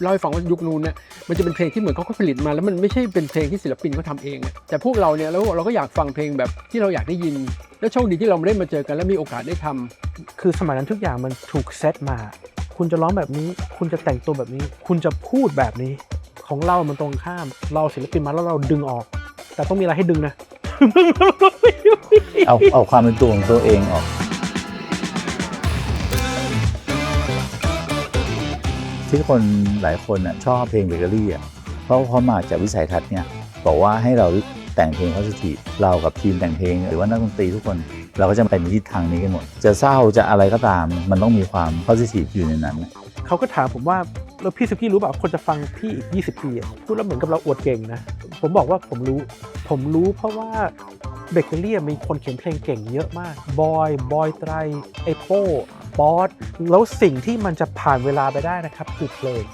เล่าให้ฟังว่ายุคนู้นเนี่ยมันจะเป็นเพลงที่เหมือนเขาก็ผลิตมา แล้วมันไม่ใช่เป็นเพลงที่ศิลปินเขาทำเองอะแต่พวกเราเนี่ยแล้วเราก็อยากฟังเพลงแบบที่เราอยากได้ยิน แล้วโชคดีที่เราได้มาเจอกันและมีโอกาสได้ทำคือสมัยนั้นทุกอย่างมันถูกเซตมา คุณจะร้องแบบนี้ คุณจะแต่งตัวแบบนี้ คุณจะพูดแบบนี้ ของเรา มันตรงข้าม เราศิลปินมาแล้วเราดึงออก แต่ต้องมีอะไรให้ดึงนะ เอาเอาความเป็นตัวของตัวเองออก ที่คนหลายคนชอบเพลงเบเกอรี่อะเพราะเขามาจากวิสัยทัศน์เนี่ยบอกว่าให้เราแต่งเพลง positive เรากับทีมแต่งเพลง หรือว่านักดนตรีทุกคน เราก็จะไปในทิศทางนี้กันหมด จะเศร้าจะอะไรก็ตาม มันต้องมีความ positive อยู่ในนั้น เขาก็ถามผมว่าแล้วพี่สุกี้รู้เปล่าคนจะฟังพี่อีก 20 ปีพูดแล้วเหมือนกับเราอวดเก่งนะ ผมบอกว่าผมรู้ ผมรู้เพราะว่าเบเกอรี่มีคนเขียนเพลงเก่งเยอะมากบอยบอยไตรไอโป้ บอสแล้วสิ่งที่มันจะผ่านเวลาไปได้นะครับคือเพลง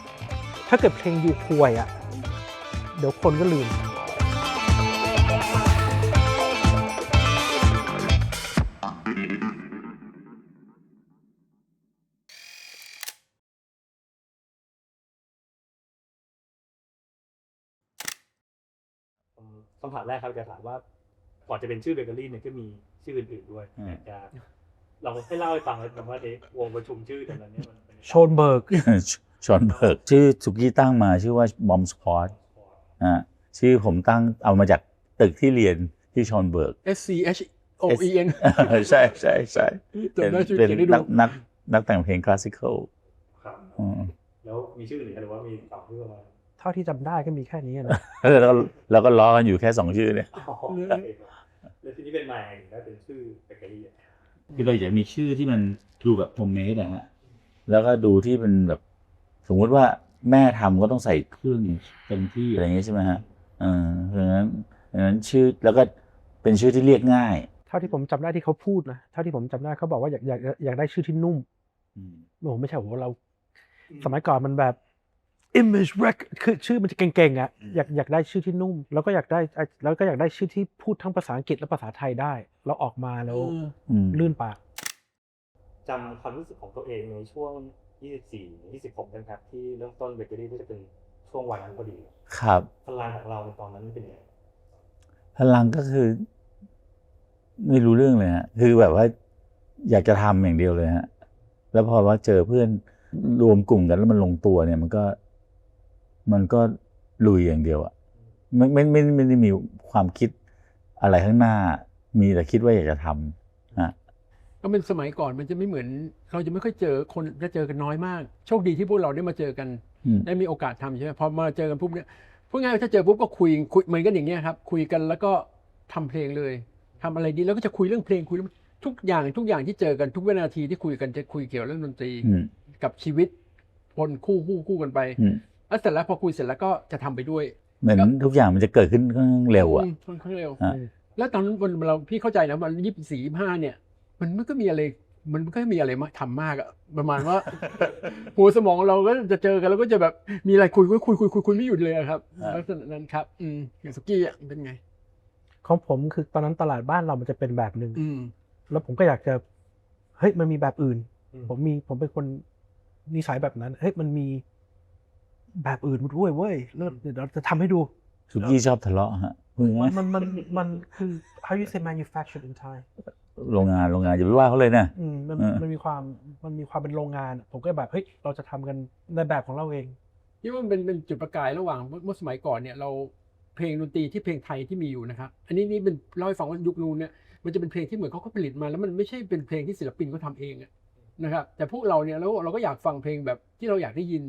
ถ้าเกิดเพลงอยู่ห่วยอะเดี๋ยวคนก็ลืมคำถามแรกครับจะถามว่าก่อนจะเป็นชื่อเบเกอรี่เนี่ยก็มีชื่ออื่นๆด้วยอืมอยากจะ เราให้เล่าให้ฟังเลยแบบว่าในวงประชุมชื่อตอนนั้นเนี่ยมันเป็นโชนเบิร์กชอนเบิร์กชื่อสุกี้ตั้งมาชื่อว่าบอมสควอตอ่าชื่อผมตั้งเอามาจากตึกที่เรียนที่ชอนเบิร์ก S C H O E N ใช่ใช่ใช่จำได้ชื่อเป็นเขียนให้ดูนักนักนักแต่งเพลงคลาสสิคอลครับอืมแล้วมีชื่ออื่นหรือว่ามีสองชื่อมาเท่าที่จำได้ก็มีแค่นี้นะแล้วก็แล้วก็ล้อกันอยู่แค่สองชื่อเนี่ยอ๋อโอเคครับแล้วทีนี้เป็นมาอย่างถึงได้เป็นชื่อเบเกอรี่อะ คือเราอยากมีชื่อที่มันดูแบบโฮมเมดนะฮะแล้วก็ดูที่เป็นแบบ สมมุติว่าแม่ทำก็ต้องใส่เครื่องเต็มที่อะไรอย่างงี้ใช่ไหมฮะเออเพราะฉะนั้นเพราะฉะนั้นชื่อแล้วก็เป็นชื่อที่เรียกง่าย เท่าที่ผมจำได้ที่เขาพูดนะเท่าที่ผมจำได้เขาบอกว่าอยากอยากอยากได้ชื่อที่นุ่มอืมโอ้โหไม่ใช่โอ้โหเรา สมัยก่อนมันแบบ image rec คือชื่อมันจะเก่งๆอะอยากอยากได้ชื่อที่นุ่ม แล้วก็อยากได้แล้วก็อยากได้ชื่อที่พูดทั้งภาษาอังกฤษและภาษาไทยได้แล้วออกมาแล้วอืมลื่นปากจำความรู้สึกของตัวเองในช่วง 24 26นะครับที่เริ่มต้นเบเกอรี่ที่จะเป็นช่วงวัยนั้นพอดี ครับ พลังของเราในตอนนั้นเป็นยังไงพลังก็คือ ไม่รู้เรื่องเลยฮะคือแบบว่า อยากจะทำอย่างเดียวเลยฮะแล้วพอว่าเจอเพื่อนรวมกลุ่มกันแล้วมันลงตัวเนี่ย มันก็ มันก็ลุยอย่างเดียวอะไม่ไม่ไม่ไม่ได้มีความคิดอะไรข้างหน้า มีแต่คิดว่าอยากจะทำฮะก็เป็นสมัยก่อนมันจะไม่เหมือน เราจะไม่ค่อยเจอคนจะเจอกันน้อยมาก โชคดีที่พวกเราได้มาเจอกันอืมได้มีโอกาสทำใช่ไหมพอมาเจอกันปุ๊บเนี่ยพูดง่ายๆถ้าเจอปุ๊บก็คุยคุยเหมือนกันอย่างเงี้ยครับ คุยกันแล้วก็ทำเพลงเลยทำอะไรดีแล้วก็จะคุยเรื่องเพลงคุยเรื่องทุกอย่างทุกอย่างที่เจอกันทุกวินาทีที่คุยกันจะคุยเกี่ยวเรื่องดนตรีอืมกับชีวิตคนคู่คู่คู่กันไปอืม แล้วเสร็จแล้วพอคุยเสร็จแล้วก็จะทำไปด้วย เหมือนทุกอย่างมันจะเกิดขึ้นค่อนข้างเร็วอะมค่อนข้างเร็วฮะแล้วตอนนั้นวันเราพี่เข้าใจนะมันยี่สิบสี่ยี่ห้าเนี่ย มันไม่ก็มีอะไรมันไม่ก็มีอะไรมาทำมากอะประมาณว่าหัวสมองเราก็จะเจอกันแล้วก็จะแบบมีอะไรคุยคุยคุยคุยคุยคุยไม่หยุดเลยอะครับฮะลักษณะนั้นครับ อืมอย่างสุกี้อะเป็นไง ของผมคือตอนนั้นตลาดบ้านเรามันจะเป็นแบบหนึ่งอืมแล้วผมก็อยากจะเฮ้ยมันมีแบบอื่นอืมผมมีผมเป็นคนนิสัยแบบนั้นเฮ้ยมันมี แบบอื่นด้วยเว้ยเลิศเดี๋ยวเราจะทำให้ดู สุกี้ชอบทะเลาะฮะพูดมันง่ายมันมันมันคือ how you say manufactured in Thai ๆโรงงานโรงงานอย่าไปว่าเขาเลยนะอืมมันเออ มันมีความมันมีความเป็นโรงงานผมก็แบบเฮ้ยเราจะทำกันในแบบของเราเองนี่ว่ามันเป็นเป็นจุดประกายระหว่างเมื่อเมื่อสมัยก่อนเนี่ยเราเพลงดนตรีที่เพลงไทยที่มีอยู่นะครับอันนี้นี่เป็นเล่าให้ฟังว่ายุคนู้นเนี่ยมันจะเป็นเพลงที่เหมือนเขาก็ผลิตมา แล้วมันไม่ใช่เป็นเพลงที่ศิลปินเขาทำเองอะนะครับแต่พวกเราเนี่ยแล้วเราก็อยากฟังเพลงแบบที่เราอยากได้ยิน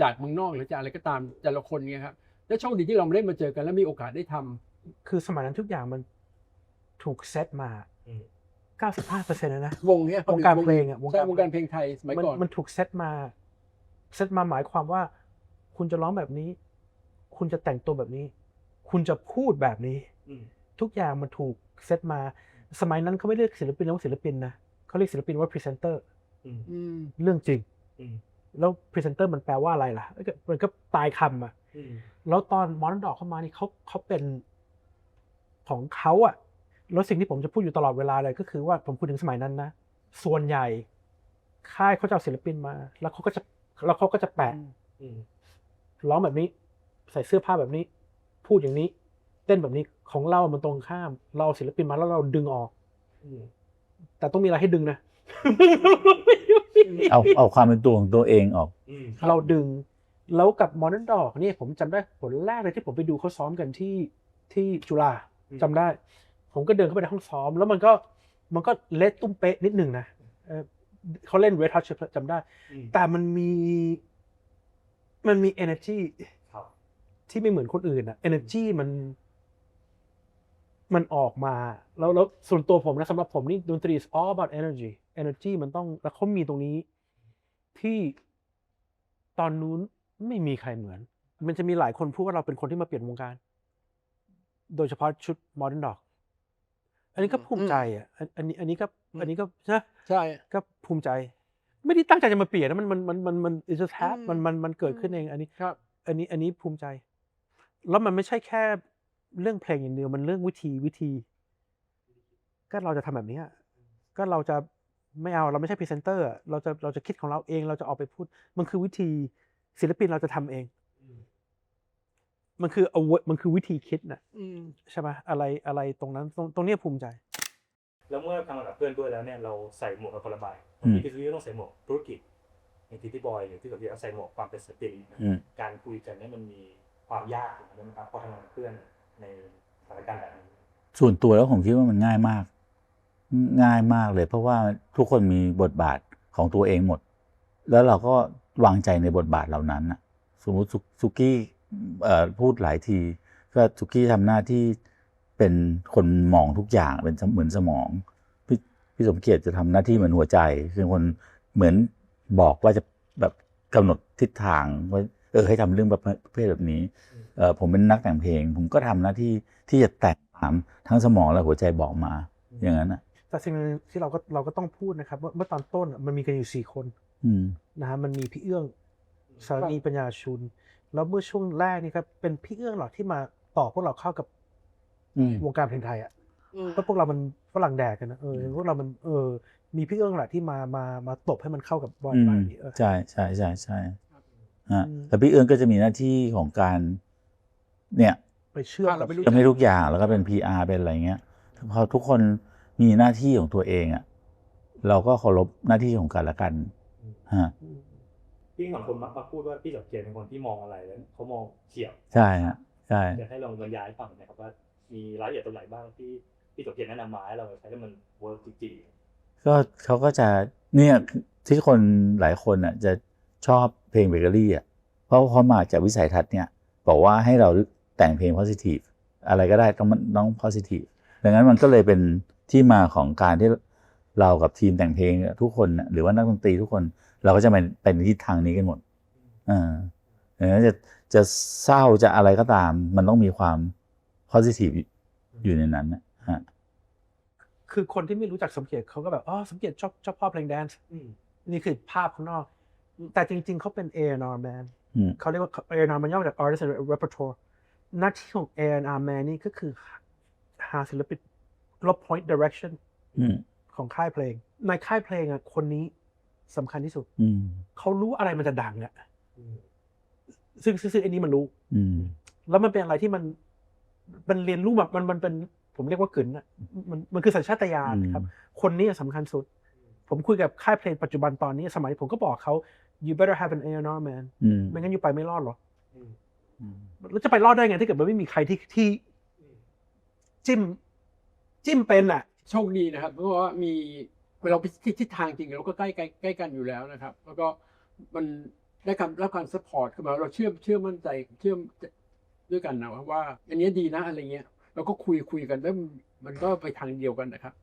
จากเมืองนอกหรือจากอะไรก็ตามแต่ละคนเนี่ยครับแล้วโชคดีที่เราได้มาเจอกันและมีโอกาสได้ทำคือสมัยนั้นทุกอย่างมันถูกเซตมา อืม 95%เลยนะ วงเนี่ยวงการเพลงอะวงการใช่วงการเพลงไทยสมัยมันก่อนมันถูกเซตมา เซตมาหมายความว่า คุณจะร้องแบบนี้ คุณจะแต่งตัวแบบนี้ คุณจะพูดแบบนี้ อืม ทุกอย่างมันถูกเซตมา สมัยนั้นเขาไม่เรียกศิลปินว่าศิลปินนะเขาเรียกศิลปินว่าพรีเซนเตอร์อืม อืม เรื่องจริง อืม แล้วพรีเซนเตอร์มันแปลว่าอะไรล่ะก็มันก็ตายคำอะอืมแล้วตอนมอนดอกเข้ามานี่เขาเขาเป็นของเขาอะแล้วสิ่งที่ผมจะพูดอยู่ตลอดเวลาเลยก็คือว่าผมพูดถึงสมัยนั้นนะส่วนใหญ่ ค่ายเขาจะเอาศิลปินมา แล้วเขาก็จะแล้วเขาก็จะแปะอืมร้องแบบนี้ ใส่เสื้อผ้าแบบนี้ พูดอย่างนี้ เต้นแบบนี้ของเรามันตรงข้าม เราเอาศิลปินมาแล้วเราดึงออกอืมแต่ต้องมีอะไรให้ดึงนะ เอาเอาความเป็นตัวของตัวเองออกอืมเราดึง แล้วกับมอ d ร์นดอกเนี่ยผมจำได้ผลแรกเลยที่ผมไปดูเขาซ้อมกันที่ที่จุฬาจำได้ ผมก็เดินเข้าไปในห้องซ้อม แล้วมันก็มันก็เละตุ้มเป๊ะนิดหนึ่งนะเออเขาเล่นเวทัชจำได้อืมแต่มันมีมันมี energy ครับที่ไม่เหมือนคนอื่นอะ energy มัน มันออกมา แล้วแล้วส่วนตัวผมนะสำหรับผมนี่ดนตรี is all about energy energy มันต้องแล้วเขามีตรงนี้ที่ตอนนู้นไม่มีใครเหมือน มันจะมีหลายคนพูดว่าเราเป็นคนที่มาเปลี่ยนวงการ โดยเฉพาะชุด modern dog อันนี้ก็ภูมิใจอะอันอันนี้อันนี้ก็อันนี้ก็นะใช่ก็ภูมิใจ ไม่ได้ตั้งใจจะมาเปลี่ยนนะมันมันมันมันมัน it just อื hap มมันมันมันเกิดขึ้นเองอันนี้ครับ อันนี้อันนี้ภูมิใจ แล้วมันไม่ใช่แค่เรื่องเพลงอย่างเดียวมันเรื่องวิธีวิธี ก็เราจะทำแบบนี้อะก็เราจะ ไม่เอาเราไม่ใช่พรีเซนเตอร์อะเราจะเราจะคิดของเราเองเราจะออกไปพูด มันคือวิธีศิลปินเราจะทำเองอืมมันคือเอามันคือวิธีคิดน่ะอืมใช่ไหมอะไรอะไรตรงนั้นตรงตรงเนี้ยภูมิใจ แล้วเมื่อทำงานกับเพื่อนด้วยแล้วเนี่ยเราใส่หมวกกับคนละใบอืมพี่พิซซี่ต้องใส่หมวกธุรกิจอย่างที่พี่บอยหรือพี่กับพี่ก็ใส่หมวกความเป็นศิลปินนะอืมการคุยกันเนี่ยมันมีความยากอยู่นะครับพอทำงานกับเพื่อนในสถานการณ์แบบนี้ส่วนตัวแล้วผมคิดว่ามันง่ายมาก ง่ายมากเลย เพราะว่าทุกคนมีบทบาทของตัวเองหมด แล้วเราก็วางใจในบทบาทเหล่านั้นนะสมมติซุกี้พูดหลายทีก็ซุกี้ทำหน้าที่เป็นคนมองทุกอย่างเป็นเหมือนสมองพี่พี่สมเกียรติจะทำหน้าที่เหมือนหัวใจคือคนเหมือนบอกว่าจะแบบกำหนดทิศทางว่าเออให้ทำเรื่องประเภทแบบนี้เออผมเป็นนักแต่งเพลง ผมก็ทำหน้าที่ที่จะแต่งตามทั้งสมองและหัวใจบอกมา อย่างนั้นอะ แต่สิ่งหนึ่งที่เราก็เราก็ต้องพูดนะครับว่าเมื่อตอนต้นอะมันมีกันอยู่สี่คนอืมนะฮะมันมีพี่เอื้องสารณีปัญญาชุน แล้วเมื่อช่วงแรกนี่ครับเป็นพี่เอื้องหรอกที่มาต่อพวกเราเข้ากับอืมวงการเพลงไทยอะอืมเพราะพวกเรามันฝรั่งแดกกันนะเออพวกเรามันเออมีพี่เอื้องแหละที่มามามาตบให้มันเข้ากับบอลอืไปมเออใช่ใช่ใช่ใช่ฮะอืมแล้วพี่เอื้องก็จะมีหน้าที่ของการ เนี่ย ไปเชื่อมอะกัเราบไม่รู้จะไม่ทุกอย่างแล้วก็เป็น PR เป็นอะไรเงี้ยพอทุกคน มีหน้าที่ของตัวเองอะเราก็เคารพหน้าที่ของกันและกันฮะพี่สองคนมักมาพูดว่าพี่กับเกียรติเป็นคนที่มองอะไรแล้วเขามองเฉียบใช่ฮะใช่อยากให้ลองบรรยายให้ฟังหนะครับว่ามีรายละเอียดตรงไหนบ้างที่พี่กับเกียรติแนะนำมาให้เราใช้แล้วมันเวิร์กจริงก็เขาก็จะเนี่ยที่คนหลายคนอะจะชอบเพลงเบเกอรี่อะเพราะเขามาจากวิสัยทัศน์เนี่ย บอกว่าให้เราแต่งเพลง positive อะไรก็ได้ต้องมันต้อง positive ดังนั้นมันก็เลยเป็น ที่มาของการที่เรากับทีมแต่งเพลงทุกคนน่ะหรือว่านักดนตรีทุกคนเราก็จะไปไปในทิศทางนี้กันหมดอ่าดังนั้นจะจะเศร้าจะอะไรก็ตาม มันต้องมีความ positive อยู่อยู่ในนั้นนะฮะคือคนที่ไม่รู้จักสมเกียรติเขาก็แบบอ๋อสมเกียรติชอบชอบพ่อเพลงแดนซ์ๆอืมนี่คือภาพข้างนอก แต่จริง ๆเขาเป็น A&R man อืมเขาเรียกว่า A&R มันย่อมาจาก artist and repertoire หน้าที่ของ A&R man นี่ก็คือหาศิลปิน ลบ point direction อืมของค่ายเพลง ในค่ายเพลงอะคนนี้สำคัญที่สุดอืมเขารู้อะไรมันจะดังอะอืมซึ่งซึ่งซึ่งอันนี้มันรู้อืมแล้วมันเป็นอะไรที่มันมันเรียนรู้แบบมันมันเป็น ผมเรียกว่ากึนอะมันมันคือสัญชาตญาณครับ คนนี้สำคัญสุด ผมคุยกับค่ายเพลงปัจจุบันตอนนี้สมัยผมก็บอกเขา you better have an A&R man อืมไม่งั้นอยู่ไปไม่รอดหรอกอืมอืมแล้วจะไปรอดได้ไงถ้าเกิดมันไม่มีใครที่ที่อืมจิ้ม จิ้มเป็นอะโชคดีนะครับ เพราะว่ามีเราไปทิศทิศทางจริงเราก็ใกล้ใกล้ใกล้กันอยู่แล้วนะครับ แล้วก็มันได้การรับการสปอร์ตคือหมายว่าเราเชื่อเชื่อมั่นใจเชื่อมด้วยกันนะว่า อันเนี้ยดีนะอะไรเงี้ยเราก็คุยคุยกันแล้วมันก็ไปทางเดียวกันนะครับ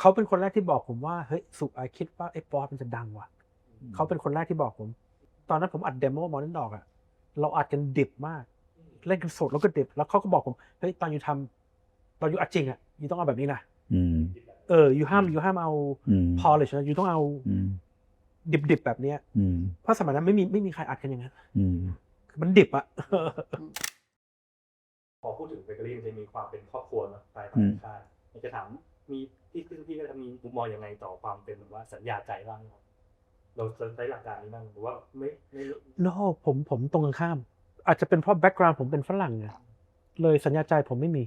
เขาเป็นคนแรกที่บอกผมว่าเฮ้ยสุไอคิดว่าไอ้บอสมันจะดังว่ะเขาเป็นคนแรกที่บอกผม ตอนนั้นผมอัดเดโมมอนันดอกอะเราอัดกันดิบมาก เล่นกันสดแล้วก็ดิบแล้วเขาก็บอกผมเฮ้ยตอนอยู่ทำตอนอยู่อัดจริงอะอ ยู่ต้องเอาแบบนี้นะอืมเอออยู่ห้ามอยู่ห้ามเอาอืมพอเลยนะอยู่ต้องเอาอืมดิบๆแบบเนี้ยอืมเพราะสมัยนั้นไม่มีไม่มีใครอัดกันอย่างนั้นอืมคือมันดิบอะพอพูดถึงเบเกอรี่มันจะมีความเป็นครอบครัวเนอะภายอืในมค่ายอยากจะถามมีพี่พี่พี่ก็จะมีมุมมองยังไงต่อความเป็นแบบว่าสัญญาใจบ้างครับเราใช้หลักการนี้บ้างหรือว่าไม่ไม่รู้ no ผมผมตรงกันข้าม อาจจะเป็นเพราะแบ็กกราวน์ผมเป็นฝรั่งไงเลยสัญญาใจผมไม่มี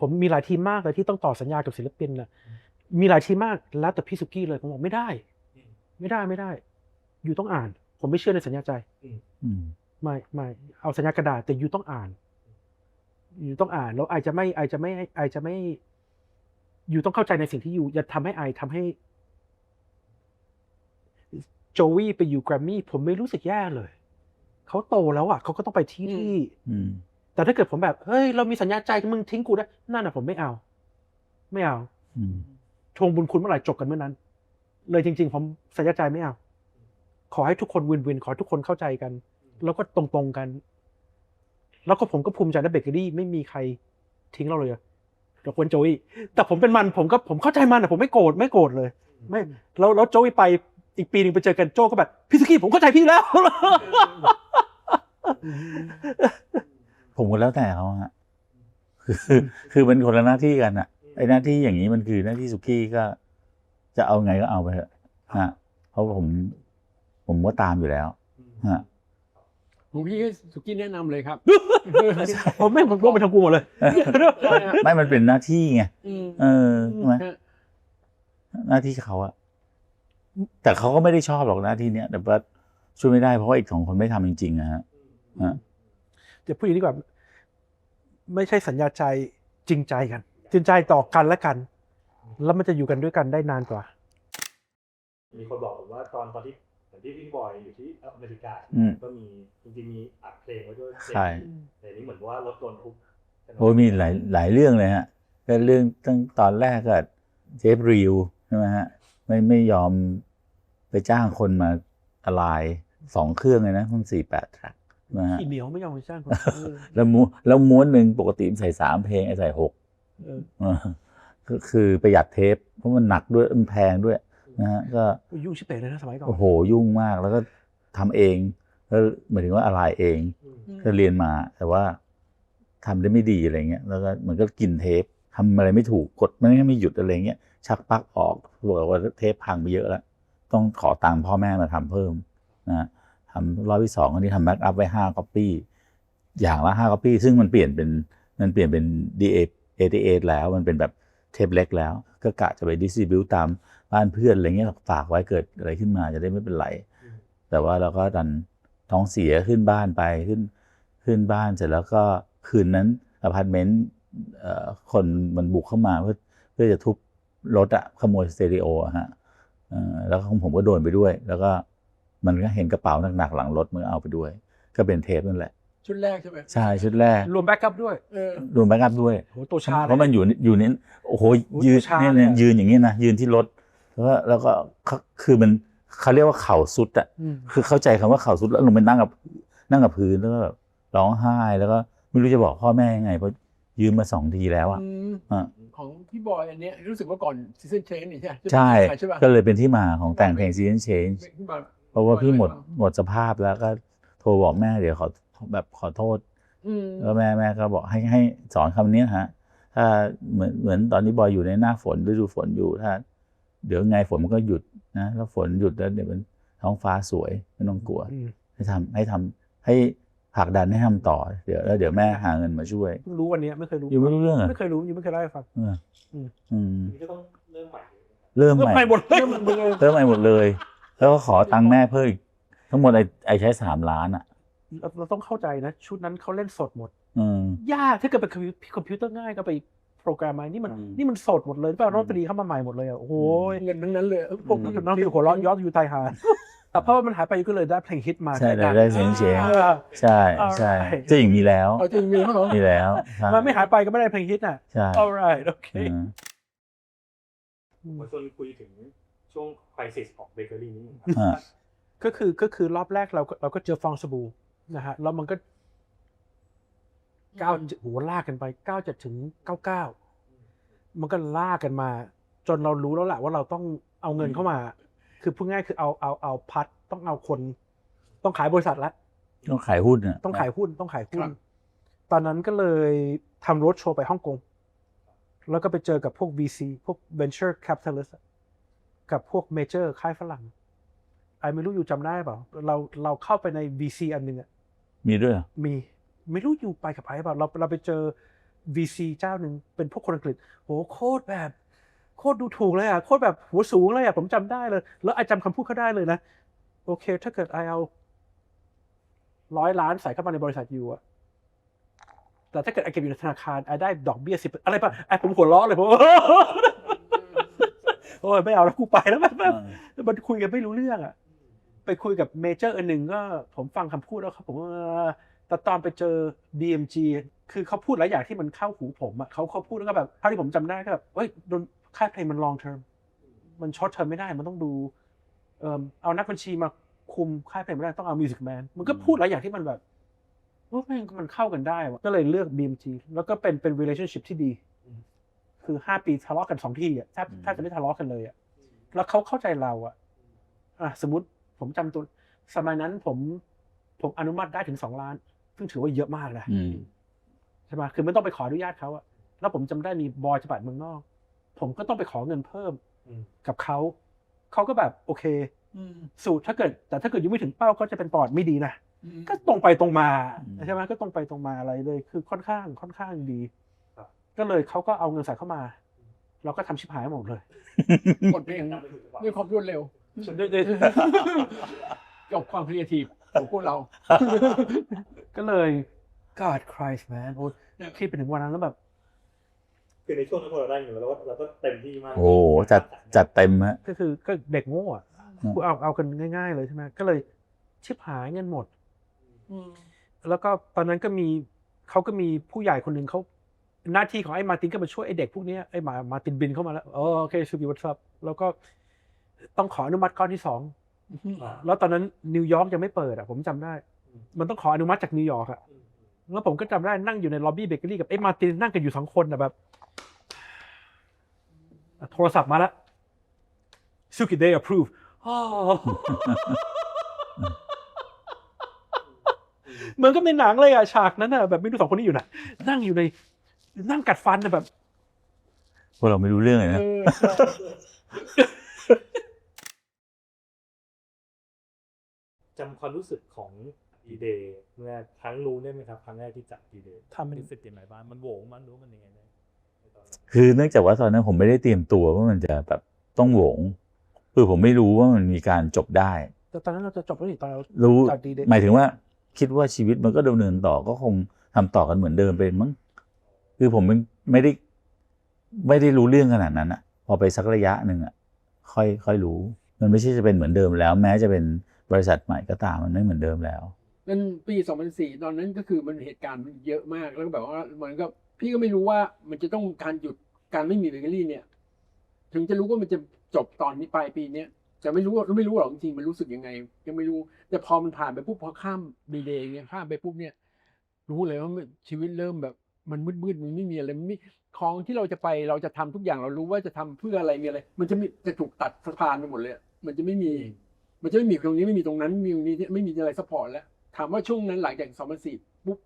ผมมีหลายทีมมากเลยที่ต้องต่อสัญญากับศิลปินนะมีหลายทีมมากแล้วแต่พี่สุกี้เลยผมบอกไม่ได้ ไม่ได้ไม่ได้ อยู่ต้องอ่าน ผมไม่เชื่อในสัญญาใจอืมไม่ไม่เอาสัญญากระดาษแต่ยูต้องอ่านยูต้องอ่าน แล้วไอจะไม่ไอจะไม่ไอจะไม่ยูต้องเข้าใจในสิ่งที่ยูจะทำให้ไอทำให้โจวี่ไปอยู่แกรมมี่ผมไม่รู้สึกแย่เลยเขาโตแล้วอะเขาก็ต้องไปที่ที่อืม แต่ถ้าเกิดผมแบบเฮ้ยเรามีสัญญาใจมึงทิ้งกูได้นั่นน่ะผมไม่เอา ไม่เอาอืมทวงบุญคุณเมื่อไหร่จบกันเมื่อนั้น เลยจริง ๆ ผมสัญญาใจไม่เอา ขอให้ทุกคนวินวินขอให้ทุกคนเข้าใจกัน แล้วก็ตรงๆกัน แล้วก็ผมก็ภูมิใจนะเบเกอรี่ไม่มีใครทิ้งเราเลยอะยกเว้นโจวี่แต่ผมเป็นมันผมก็ผมเข้าใจมันอะผมไม่โกรธไม่โกรธเลย ไม่แล้วแล้วโจวี่ไปอีกปีหนึ่งไปเจอกันโจก็แบบพี่สกี้ผมเข้าใจพี่แล้ว ผมก็แล้วแต่เขาฮะคือคือเป็นคนละหน้าที่กันอะไอ้หน้าที่อย่างนี้มันคือหน้าที่สุกี้ก็ จะเอาไงก็เอาไปเถอะฮะเพราะผม ผมก็ตามอยู่แล้วฮะหลวงพี่ให้สุกี้แนะนำเลยครับผมไม่ผมร่วมไปทางกูหมดเลย ไม่มันเป็นหน้าที่ไงอืมเออใช่ไหมฮะหน้าที่เขาอะแต่เขาก็ไม่ได้ชอบหรอกหน้าที่เนี้ยแต่ว่าช่วยไม่ได้เพราะว่าอีกสองคนไม่ทำจริงๆนะฮะฮะ จะพูดอย่างนี้ดีกว่าไม่ใช่สัญญาใจจริงใจกัน จริงใจต่อกันและกัน แล้วมันจะอยู่กันด้วยกันได้นานกว่า มีคนบอกผมว่าตอนตอนที่เหมือนที่พี่บอยอยู่ที่อเมริกาอืมก็มีจริงๆมีอัดเพลงไว้ด้วยใช่แต่นี้เหมือนว่าลดโดนทุกข์ใช่ไหโอ้ยมีหลายหลายเรื่องเลยฮะก็เรื่องตั้งตอนแรกก็เทปรีวใช่ไหมฮะไม่ไม่ยอมไปจ้างคนมาอะไรสองเครื่องเลยนะทั้งสี่แปดแทร็ก นะฮะอีเหนียวไม่ยอมไปจ้างคนเออแล้วม้วนแล้วม้วนหนึ่งปกติมันใส่สามเพลงไอ้ใส่หกเออเออก็คือประหยัดเทป เพราะมันหนักด้วยมันแพงด้วยนะฮะก็ยุ่งชิบเป๋เลยนะสมัยก่อนโอ้โหยุ่งมากแล้วก็ทำเองแล้วหมายถึงว่าอะไรเองอืมก็เรียนมาแต่ว่าทำได้ไม่ดีอะไรเงี้ยแล้วก็เหมือนก็กินเทปทำอะไรไม่ถูกกดไม่ไม่หยุดอะไรเงี้ยชักปลั๊กออกบอกว่าเทปพังไปเยอะแล้ว ต้องขอตังค์พ่อแม่มาทำเพิ่มนะฮะ ทำรอบที่สองอันนี้ทำแบ็กอัพไว้ห้าก๊อปปี้อย่างละห้าก๊อปปี้ซึ่งมันเปลี่ยนเป็นมันเปลี่ยนเป็น DA 88แล้วมันเป็นแบบเทปเล็กแล้ว ก็กะจะไปดิสติบิวตามบ้านเพื่อนอะไรเงี้ยฝากไว้เกิดอะไรขึ้นมาจะได้ไม่เป็นไร แต่ว่าเราก็ดันท้องเสียขึ้นบ้านไปขึ้นขึ้นบ้านเสร็จแล้วก็คืนนั้นอพาร์ตเมนต์คนมันบุกเข้ามาเพื่อเพื่อจะทุบรถอะขโมยสเตอริโออะฮะแล้วของผมก็โดนไปด้วย แล้วก็ มันก็เห็นกระเป๋าหนักๆหลังรถมือเอาไปด้วย ก็เป็นเทปนั่นแหละ ชุดแรกใช่ไหมใช่ชุดแรกรวมแบ็กอัพด้วยเออรวมแบ็กอัพด้วยโหตัวชาเพราะมันอยู่อยู่นี่โอ้โหโอ้ยยืนตัวชาเนี่ยเลยเนี่ยอะยืนอย่างนี้นะยืนที่รถแล้วก็แล้วก็เขาคือมันเขาเรียกว่าเข่าสุดอะอืมคือเข้าใจคำว่าเข่าสุดแล้วลงไปนั่งกับนั่งกับพื้นแล้วก็แบบร้องไห้แล้วก็ไม่รู้จะบอกพ่อแม่ยังไงเพราะยืมมาสองทีแล้วอะอืมอะของพี่บอยอันเนี้ยรู้สึกว่าก่อนซีซันเชนนี่ใช่ไหมใช่ใช่ป่ะก็เลยเป็นที่มาของแต่งเพลง Season Change พี่บอย เพราะว่าพี่หมดบอยหมดสภาพแล้วก็โทรบอกแม่เดี๋ยวขอแบบขอโทษอืมแล้วแม่แม่ก็บอกให้ให้สอนคำนี้ฮะ ถ้าเหมือนเหมือนตอนนี้บอยอยู่ในหน้าฝนฤดูฝนอยู่ถ้า เดี๋ยวไงฝนมันก็หยุดนะแล้วฝนหยุดแล้วเดี๋ยวมันท้องฟ้าสวยไม่ต้องกลัวอืมให้ทำให้ทำให้ผลักดันให้ทำต่อเดี๋ยวแล้วเดี๋ยวแม่หาเงินมาช่วยเพิ่งรู้วันเนี้ยไม่เคยรู้อยู่ไม่รู้เรื่องเหรอะไม่เคยรู้ยังไม่เคยเล่าให้ฟังเอออืมอืมนี่ก็ต้องเริ่มใหม่เลยนะครับเริ่มเริ่มใหใหม่ม่หมดเลยเริ่มใหม่หมดเลย แล้วก็ขอตังค์แม่เพิ่มอีกทั้งหมดไอ้ไอ้ใช้สามล้านอะ เราเราต้องเข้าใจนะ ชุดนั้นเขาเล่นสดหมด อืม ยากถ้าเกิดเป็นคอมพิวคอมพิวเตอร์ง่ายก็ไปโปรแกรมมานี่มันอืมนี่มันสดหมดเลยป่ะดนตรีเข้ามาใหม่หมดเลยอะโอ้โหเงินทั้งนั้นเลยเออพวกอืมนักดนตรีหัวเราะย้อนอยู่ไทยหาแต่เพราะว่ามันหายไปก็เลยได้เพลงฮิตมาใช่ได้ได้เสียงเสียง เออ ใช่ใช่ Alright เจ้าหญิงมีแล้วเอาจริงมีเขาเหรอ มีแล้วใช่มันไม่หายไปก็ไม่ได้เพลงฮิตน่ะ ใช่ alright โอเค อืมมาชวนคุยถึง ช่วงไครซิสของเบเกอรี่นี้อ่าก็คือก็คือรอบแรกเราก็เราก็เจอฟองสบู่นะฮะแล้วมันก็เก้าโหลากกันไปเก้าเจ็ดถึงเก้าเก้ามันก็ลากกันมา จนเรารู้แล้วแหละว่าเราต้องเอาเงินเข้ามา คือพูดง่ายคือเอาเอาเอาพัดต้องเอาคน ต้องขายบริษัทละต้องขายหุ้นอะต้องขายหุ้นต้องขายหุ้น ตอนนั้นก็เลยทำรถโชว์ไปฮ่องกงแล้วก็ไปเจอกับพวก VC พวก venture capitalist อะ กับพวกเมเจอร์ค่ายฝรั่งไอไม่รู้อยู่จำได้เปล่าเราเราเข้าไปใน VC อันหนึ่งอะมีด้วยเหรอมีไม่รู้อยู่ไปกับไอเปล่าเราเราไปเจอ VC เจ้าหนึ่งเป็นพวกคนอังกฤษโหโคตรแบบ โคตรดูถูกเลยอะโคตรแบบหัวสูงเลยอะผมจำได้เลย แล้วไอจำคำพูดเขาได้เลยนะ โอเค ถ้าเกิดไอเอาร้อยล้านใส่เข้ามาในบริษัทอยู่อะแต่ถ้าเกิดไอเก็บอยู่ในธนาคารไอได้ดอกเบี้ยสิบอะไรป่ะไอผมหัวเราะเลยผม โอ้ยไม่เอาแล้วกูไปแล้วแบบแบบมันคุยกันไม่รู้เรื่องอะไปคุยกับเมเจอร์อันหนึ่งก็ผมฟังคำพูดแล้วครับผมว่าแต่ตอนไปเจอ BMG คือเขาพูดหลายอย่างที่มันเข้าหูผมอะเขาเขาพูดแล้วก็แบบเท่าที่ผมจำได้ก็แบบเฮ้ยโดนค่ายเพลงมัน long term มัน short term ไม่ได้มันต้องดูเอ่อเอานักบัญชีมาคุมค่ายเพลงไม่ได้ต้องเอามิวสิกแมนมันก็พูดหลายอย่างที่มันแบบว่าแม่งมันเข้ากันได้วะก็เลยเลือก BMG แล้วก็เป็นเป็น relationship ที่ดี คือห้าปีทะเลาะกันสองที่อะแทบอืมแทบจะไม่ทะเลาะกันเลยอะแล้วเขาเข้าใจเราอะอะสมมติผมจำตัวสมัยนั้นผมผมอนุมัติได้ถึงสองล้าน ซึ่งถือว่าเยอะมากนะอืมใช่ไหมคือไม่ต้องไปขออนุญาตเขาอะแล้วผมจำได้มีบอยจะบัดเมืองนอก ผมก็ต้องไปขอเงินเพิ่มอืมกับเขาเขาก็แบบโอเคสูตรถ้าเกิด แต่ถ้าเกิดยังไม่ถึงเป้าก็จะเป็นปอดไม่ดีนะก็ตรงไปตรงมาอืมใช่ไหมก็ตรงไปตรงมาอะไรเลย คือค่อนข้างค่อนข้างดี ก็เลยเขาก็เอาเงินใส่เข้ามา เราก็ทำชิบหายหมดเลย กดเพลงจำไม่ถูกจังหวะด้วยความรวดเร็วด้วยด้วยกับความครีเอทีฟของพวกเรา ก็เลย God Christ man โอ้ยคิดไปถึงวันนั้นแล้วแบบ คือในช่วงนั้นพอเราได้เงินแล้วก็เราก็เต็มที่มากโอ้โหจัดจัดเต็มฮะ ก็คือก็เด็กโง่อะอืมกูเอาเอากันง่าย ๆ เลยใช่ไหมก็เลยชิบหายเงินหมด แล้วก็ตอนนั้นก็มีเขาก็มีผู้ใหญ่คนหนึ่งเขา หน้าที่ของไอ้มาร์ตินก็มาช่วยไอ้เด็กพวกเนี้ยไอ้มามาร์ตินบินเข้ามาแล้วเออโอเคชูกิวัตซับแล้วก็ต้องขออนุมัติก้อนที่สองอ่าแล้วตอนนั้นนิวยอร์กยังไม่เปิดอะผมจำได้ มันต้องขออนุมัติจากนิวยอร์กอะอืมแล้วผมก็จำได้นั่งอยู่ในล็อบบี้เบเกอรี่กับไอ้มาร์ตินนั่งกันอยู่สองคนอะแบบ โทรศัพท์มาแล้ว Suki they approve อ้าวเหมือนกับในหนังเลยอะฉากนั้นอะแบบไม่รู้สองคนนี้อยู่ไหนะนั่งอยู่ใน นั่งกัดฟันอะแบบพวกเราไม่รู้เรื่องเลยนะเออจำความรู้สึกของดีเดย์เมื่อครั้งนู้นได้ไหมครับ ครั้งแรกที่จัดดีเดย์ทำเป็นรู้สึกยังไงบ้างมันโหวงมันรู้มันยังไงเนี่ยคือเนื่องจากว่าตอนนั้นผมไม่ได้เตรียมตัวว่ามันจะแบบต้องโหวงคือผมไม่รู้ว่ามันมีการจบได้ แต่ตอนนั้นเราจะจบแล้วนี่ตอนเรารู้จัดดีเดย์หมายถึงว่า คิดว่าชีวิตมันก็ดำเนินต่อก็คงทำต่อกันเหมือนเดิมเป็นมั้ง คือผมไม่ได้ไม่ได้รู้เรื่องขนาดนั้นอะพอไปสักระยะหนึ่งอะค่อยค่อยรู้ มันไม่ใช่จะเป็นเหมือนเดิมแล้ว แม้จะเป็นบริษัทใหม่ก็ตามมันไม่เหมือนเดิมแล้วนั่นปี 2004 ตอนนั้นก็คือมันเหตุการณ์มันเยอะมากแล้วก็แบบว่ามันก็พี่ก็ไม่รู้ว่ามันจะต้องการหยุดการไม่มีเบเกอรี่เนี่ย ถึงจะรู้ว่ามันจะจบตอนนี้ปลายปีเนี้ยจะไม่รู้ว่าไม่รู้หรอกจริงมันรู้สึกยังไง ยังไม่รู้แต่พอมันผ่านไปปุ๊บพอข้ามดีเดย์เนี่ยข้ามไปปุ๊บเนี่ย รู้เลยว่าชีวิตเริ่มแบบ มันมืดๆมันไม่มีอะไรมันไม่ของที่เราจะไปเราจะทำทุกอย่างเรารู้ว่าจะทำเพื่ออะไรมีอะไร มันจะมีจะถูกตัดสะพานไปหมดเลยอะมันจะไม่มี มันจะไม่มีตรงนี้ไม่มีตรงนั้นไม่มีตรงนี้ไม่มีอะไรซัพพอร์ตแล้ว ถามว่าช่วงนั้นหลังจาก2004ปุ๊บ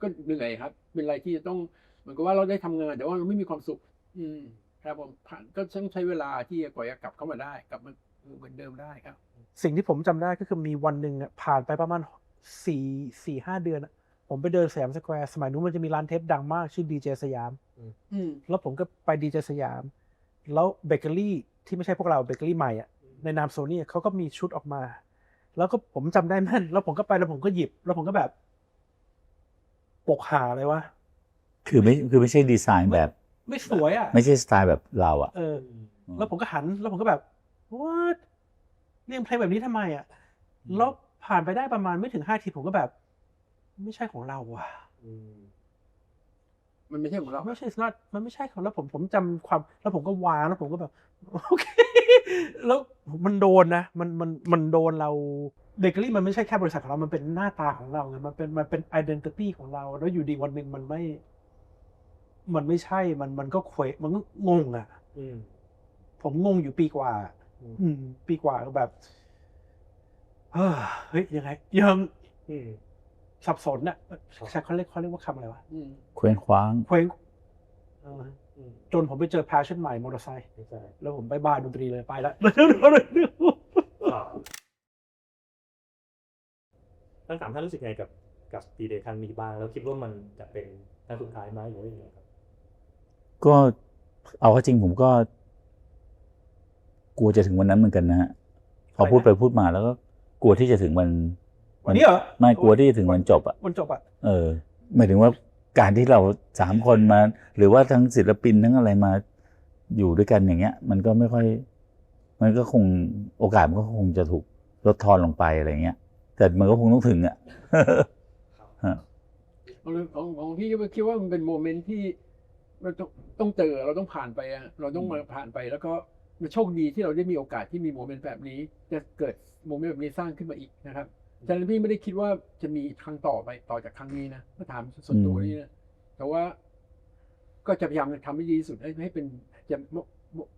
ก็เหนื่อยครับ เป็นอะไรที่จะต้องเหมือนกับว่าเราได้ทำงานแต่ว่าเราไม่มีความสุข อืม ครับผมผ่านก็ต้องใช้เวลาที่จะกว่าจะกลับเข้ามาได้ กลับมาเหมือนเดิมได้ครับ สิ่งที่ผมจำได้ก็คือมีวันหนึ่งอะผ่านไปประมาณสี่สี่ห้าเดือนอะ ผมไปเดินสยามสแควร์สมัยนู้นมันจะมีร้านเทปดังมาก ชื่อดีเจสยาม อืมแล้วผมก็ไปดีเจสยาม แล้วเบเกอรี่ที่ไม่ใช่พวกเราเบเกอรี่ใหม่อะในนามโซนี่เขาก็มีชุดออกมา แล้วก็ผมจำได้แม่น แล้วผมก็ไปแล้วผมก็หยิบ แล้วผมก็แบบ ปกหาเลยวะคือไม่คือไม่ใช่ดีไซน์แบบ ไม่สวยอะไม่ใช่สไตล์แบบเราอะเออ แล้วผมก็หัน แล้วผมก็แบบ what เรียงเพลงแบบนี้ทำไมอะ แล้วผ่านไปได้ประมาณไม่ถึงห้าทีผมก็แบบ ไม่ใช่ของเราว่ะอืมมันไม่ใช่ของเรา ไม่ใช่ it's not มันไม่ใช่ของแล้วผมผมจำความ แล้วผมก็วางแล้วผมก็แบบโอเคแล้วมันโดนนะมันมันมันโดนเราเบเกอรี่มันไม่ใช่แค่บริษัทของเรา มันเป็นหน้าตาของเราไงมันเป็นมันเป็น identity ของเรา แล้วอยู่ดีวันหนึ่งมันไม่ มันไม่ใช่มันมันก็เควมันก็งงอะ อืม ผมงงอยู่ปีกว่า อืม อืม ปีกว่าก็แบบเฮ้ยเฮ้ยยังไงยัง อืม สับสนน่ะครับใช่เขาเรียกเขาเรียกว่าคำอะไรวะอืมเคว้งคว้างเคว้งเอออืมจนผมไปเจอ passion ใหม่มอเตอร์ไซค์ไม่ใช่แล้วผมไปบ้านดนตรีเลยไปแล้วครับทั้งสามท่านรู้สึกไงกับกับดีเดย์ครั้งนี้บ้าง แล้วคิดว่ามันจะเป็นครั้งสุดท้ายไหมหรือว่ายังไงครับ ก็เอาเข้าจริงผมก็กลัวจะถึงวันนั้นเหมือนกันนะฮะพอพูดไปพูดมาแล้วก็กลัวที่จะถึงวัน วันนี้เหรอไม่กลัวที่จะถึงวันจบอะวันจบอะเออหมายถึงว่าการที่เราสามคนมา หรือว่าทั้งศิลปินทั้งอะไรมาอยู่ด้วยกันอย่างเงี้ย มันก็ไม่ค่อย มันก็คงโอกาสมันก็คงจะถูกลดทอนลงไปอะไรเงี้ย แต่มันก็คงต้องถึงอะฮะของของของพี่ก็คิดว่ามันเป็นโมเมนต์ที่เราต้องต้องเจอเราต้องผ่านไปอะเราต้องมาผ่านไป แล้วก็มันโชคดีที่เราได้มีโอกาสที่มีโมเมนต์แบบนี้ จะเกิดโมเมนต์แบบนี้สร้างขึ้นมาอีกนะครับ ฉะนั้นพี่ไม่ได้คิดว่าจะมีครั้งต่อไปต่อจากครั้งนี้นะถ้าถามส่วนตัวนี่นะแต่ว่าก็จะพยายามทำให้ดีที่สุดให้ให้เป็นจะ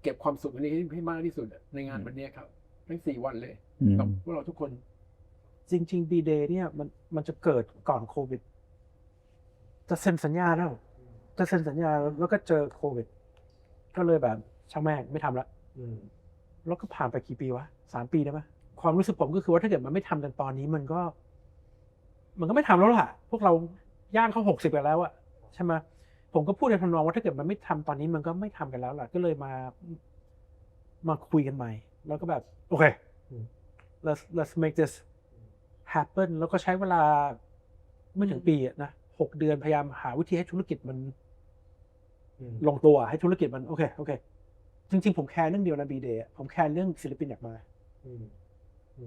เก็บความสุขอันนี้ให้ให้มากที่สุดอะในงานวันนี้ครับ ทั้งสี่วันเลยอืมกับพวกเราทุกคน จริงๆ D-Day เนี่ยมันมันจะเกิดก่อนโควิด จะเซ็นสัญญาแล้ว จะเซ็นสัญญาแล้วก็เจอโควิด ก็เลยแบบช่างแม่งไม่ทำละอืมแล้วก็ผ่านไปกี่ปีวะสามปีได้ปะ ความรู้สึกผมก็คือว่าถ้าเกิดมันไม่ทำกันตอนนี้มันก็ มันก็ไม่ทำแล้วล่ะ พวกเราย่างเข้าหกสิบกันแล้วอะใช่ไหมผมก็พูดในทำนองว่าถ้าเกิดมันไม่ทำตอนนี้มันก็ไม่ทำกันแล้วล่ะ ก็เลยมา มาคุยกันใหม่ แล้วก็แบบโอเค let's let's make this happen แล้วก็ใช้เวลาไม่ถึงปีอะนะหกเดือนพยายามหาวิธีให้ธุรกิจมันอืมลงตัวให้ธุรกิจมันโอเคโอเค จริง ๆ ผมแคร์เรื่องเดียวนะบีเดย์ผมแคร์เรื่องศิลปินอยากมาอื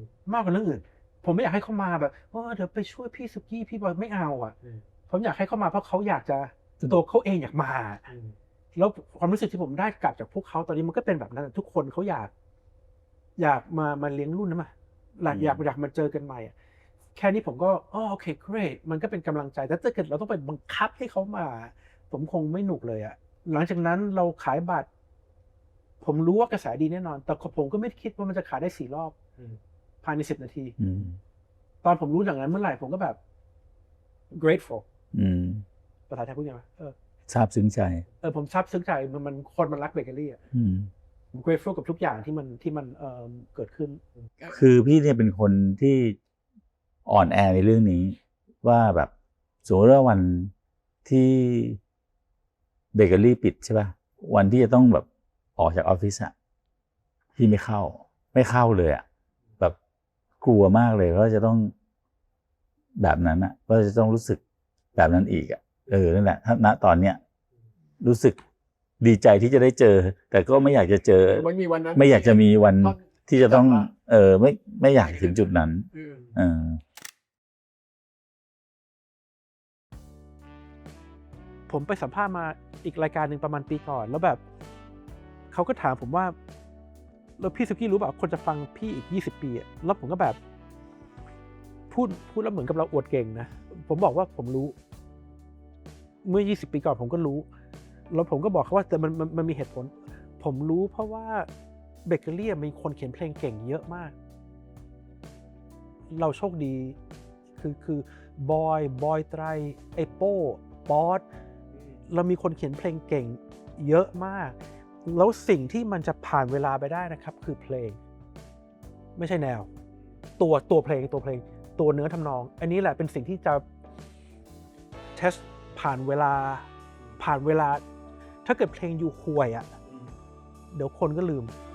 มมากกว่าเรื่องอื่น ผมไม่อยากให้เขามาแบบว่าเดี๋ยวไปช่วยพี่สุกี้พี่บอยไม่เอาอะอืมผมอยากให้เขามาเพราะเขาอยากจะตัวเขาเองอยากมาอืมแล้วความรู้สึกที่ผมได้กลับจากพวกเขาตอนนี้มันก็เป็นแบบนั้นทุกคนเขาอยาก อยากมามาเลี้ยงรุ่นนะมาหลักอืมอยากอยากมาเจอกันใหม่อะแค่นี้ผมก็อ๋อโอเค great มันก็เป็นกำลังใจแต่ถ้าเกิดเราต้องไปบังคับให้เขามา ผมคงไม่หนุกเลยอะหลังจากนั้นเราขายบัตร ผมรู้ว่ากระแสดีแน่นอน แต่ผมก็ไม่คิดว่ามันจะขายได้สี่รอบอืม ภายในสิบนาทีอืมตอนผมรู้อย่างนั้นเมื่อไหร่ผมก็แบบ grateful อืมภาษาไทยพูดยังไงวะเออซาบซึ้งใจ เออผมซาบซึ้งใจมันมันคนมันรักเบเกอรี่อะอืมผม grateful กับทุกอย่างที่มันที่มันเอ่อเกิดขึ้น คือพี่เนี่ยเป็นคนที่อ่อนแอในเรื่องนี้ ว่าแบบสมมติว่าวันที่เบเกอรี่ปิดใช่ป่ะวันที่จะต้องแบบออกจากออฟฟิศอะพี่ไม่เข้า ไม่เข้าเลยอะแบบ กลัวมากเลยว่าจะต้องแบบนั้นอะว่าจะต้องรู้สึกแบบนั้นอีกอะเออนั่นแหละถ้าณตอนเนี้ยรู้สึกดีใจที่จะได้เจอ แต่ก็ไม่อยากจะเจอมันมีวันนั้น ไม่อยากจะมีวันตอนที่จะต้องกลับมาเออ ไม่ไม่อยากถึงจุดนั้นเออเออผมไปสัมภาษณ์มาอีกรายการหนึ่งประมาณปีก่อน แล้วแบบเขาก็ถามผมว่า แล้วพี่สุกี้รู้เปล่าคนจะฟังพี่อีกยี่สิบปีแล้วผมก็แบบ พูดพูดแล้วเหมือนกับเราอวดเก่งนะ ผมบอกว่าผมรู้ เมื่อยี่สิบปีก่อนผมก็รู้ แล้วผมก็บอกเขาว่าแต่มันมันมันมีเหตุผล ผมรู้เพราะว่าเบเกอรี่มีคนเขียนเพลงเก่งเยอะมาก เราโชคดีคือคือบอยบอยไตรไอโป้ป๊อตเรามีคนเขียนเพลงเก่งเยอะมาก แล้วสิ่งที่มันจะผ่านเวลาไปได้นะครับ คือเพลง ไม่ใช่แนว ตัวตัวเพลงตัวเพลง ตัวเนื้อทำนอง อันนี้แหละเป็นสิ่งที่จะเทสผ่านเวลาผ่านเวลา ถ้าเกิดเพลงอยู่ห่วยอะ่ะเดี๋ยวคนก็ลืมอ